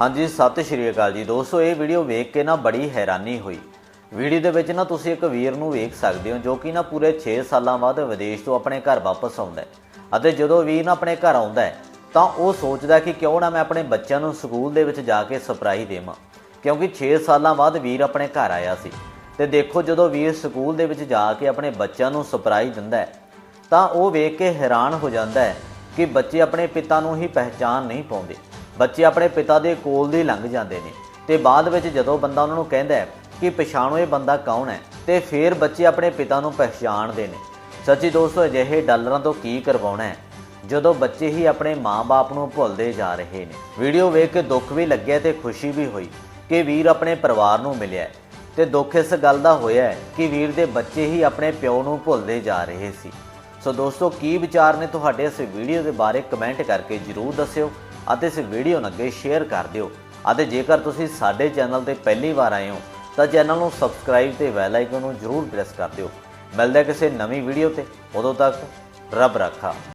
ਹਾਂਜੀ, ਸਤਿ ਸ਼੍ਰੀ ਅਕਾਲ ਜੀ। ਦੋਸਤੋ, ਇਹ ਵੀਡੀਓ ਵੇਖ ਕੇ ਨਾ ਬੜੀ ਹੈਰਾਨੀ ਹੋਈ। ਵੀਡੀਓ ਦੇ ਵਿੱਚ ਨਾ ਤੁਸੀਂ ਇੱਕ ਵੀਰ ਨੂੰ ਵੇਖ ਸਕਦੇ ਹੋ, ਜੋ ਕਿ ਨਾ ਪੂਰੇ 6 ਸਾਲਾਂ ਬਾਅਦ ਵਿਦੇਸ਼ ਤੋਂ ਆਪਣੇ ਘਰ ਵਾਪਸ ਆਉਂਦਾ ਹੈ। ਅਤੇ ਜਦੋਂ ਵੀਰ ਨਾ ਆਪਣੇ ਘਰ ਆਉਂਦਾ ਹੈ, ਤਾਂ ਉਹ ਸੋਚਦਾ ਕਿ ਕਿਉਂ ਨਾ ਮੈਂ ਆਪਣੇ ਬੱਚਿਆਂ ਨੂੰ ਸਕੂਲ ਦੇ ਵਿੱਚ ਜਾ ਕੇ ਸਰਪ੍ਰਾਈਜ਼ ਦੇਵਾਂ। ਕਿਉਂਕਿ 6 ਸਾਲਾਂ ਬਾਅਦ ਵੀਰ ਆਪਣੇ ਘਰ ਆਇਆ ਸੀ। ਤੇ ਦੇਖੋ, ਜਦੋਂ ਵੀਰ ਸਕੂਲ ਦੇ ਵਿੱਚ ਜਾ ਕੇ ਆਪਣੇ ਬੱਚਿਆਂ ਨੂੰ ਸਰਪ੍ਰਾਈਜ਼ ਦਿੰਦਾ ਹੈ, ਤਾਂ ਉਹ ਵੇਖ ਕੇ ਹੈਰਾਨ ਹੋ ਜਾਂਦਾ ਹੈ ਕਿ ਬੱਚੇ ਆਪਣੇ ਪਿਤਾ ਨੂੰ ਹੀ ਪਹਿਚਾਨ ਨਹੀਂ ਪਾਉਂਦੇ। ਬੱਚੇ ਆਪਣੇ ਪਿਤਾ ਦੇ ਕੋਲ ਦੀ ਲੰਘ ਜਾਂਦੇ ਨੇ ਤੇ ਬਾਅਦ ਵਿੱਚ ਜਦੋਂ ਬੰਦਾ ਉਹਨਾਂ ਨੂੰ ਕਹਿੰਦਾ ਹੈ ਕਿ ਪਛਾਣੋ ਇਹ ਬੰਦਾ ਕੌਣ ਹੈ, ਤੇ ਫਿਰ ਬੱਚੇ ਆਪਣੇ ਪਿਤਾ ਨੂੰ ਪਹਿਚਾਣਦੇ ਨੇ। ਸੱਚੀ ਦੋਸਤੋ, ਅਜਿਹੇ ਡਾਲਰਾਂ ਤੋਂ ਕੀ ਕਰਵਾਉਣਾ ਹੈ? ਜਦੋਂ ਬੱਚੇ ਹੀ ਆਪਣੇ ਮਾਂ-ਬਾਪ ਨੂੰ ਭੁੱਲਦੇ ਜਾ ਰਹੇ ਨੇ। ਵੀਡੀਓ ਵੇਖ ਕੇ ਦੁੱਖ ਵੀ ਲੱਗਿਆ ਤੇ ਖੁਸ਼ੀ ਵੀ ਹੋਈ ਕਿ ਵੀਰ ਆਪਣੇ ਪਰਿਵਾਰ ਨੂੰ ਮਿਲਿਆ ਹੈ। ਤੇ ਦੁੱਖ ਇਸ ਗੱਲ ਦਾ ਹੋਇਆ ਕਿ ਵੀਰ ਦੇ ਬੱਚੇ ਹੀ ਆਪਣੇ ਪਿਓ ਨੂੰ ਭੁੱਲਦੇ ਜਾ ਰਹੇ ਸੀ। ਸੋ ਦੋਸਤੋ, ਕੀ ਵਿਚਾਰ ਨੇ ਤੁਹਾਡੇ ਇਸ ਵੀਡੀਓ ਦੇ ਬਾਰੇ? ਕਮੈਂਟ ਕਰਕੇ ਜਰੂਰ ਦੱਸਿਓ। ਅਤੇ ਇਸ ਵੀਡੀਓ ਨੂੰ ਅੱਗੇ ਸ਼ੇਅਰ ਕਰ ਦਿਓ। ਅਤੇ ਜੇਕਰ ਤੁਸੀਂ ਸਾਡੇ ਚੈਨਲ ਤੇ ਪਹਿਲੀ ਵਾਰ ਆਏ ਹੋ, ਤਾਂ ਚੈਨਲ ਨੂੰ ਸਬਸਕ੍ਰਾਈਬ ਤੇ ਬੈਲ ਆਈਕਨ ਨੂੰ ਜਰੂਰ ਪ੍ਰੈਸ ਕਰ ਦਿਓ। ਮਿਲਦਾ ਕਿਸੇ ਨਵੀਂ ਵੀਡੀਓ ਤੇ। ਉਦੋਂ ਤੱਕ ਰੱਬ ਰੱਖਾ।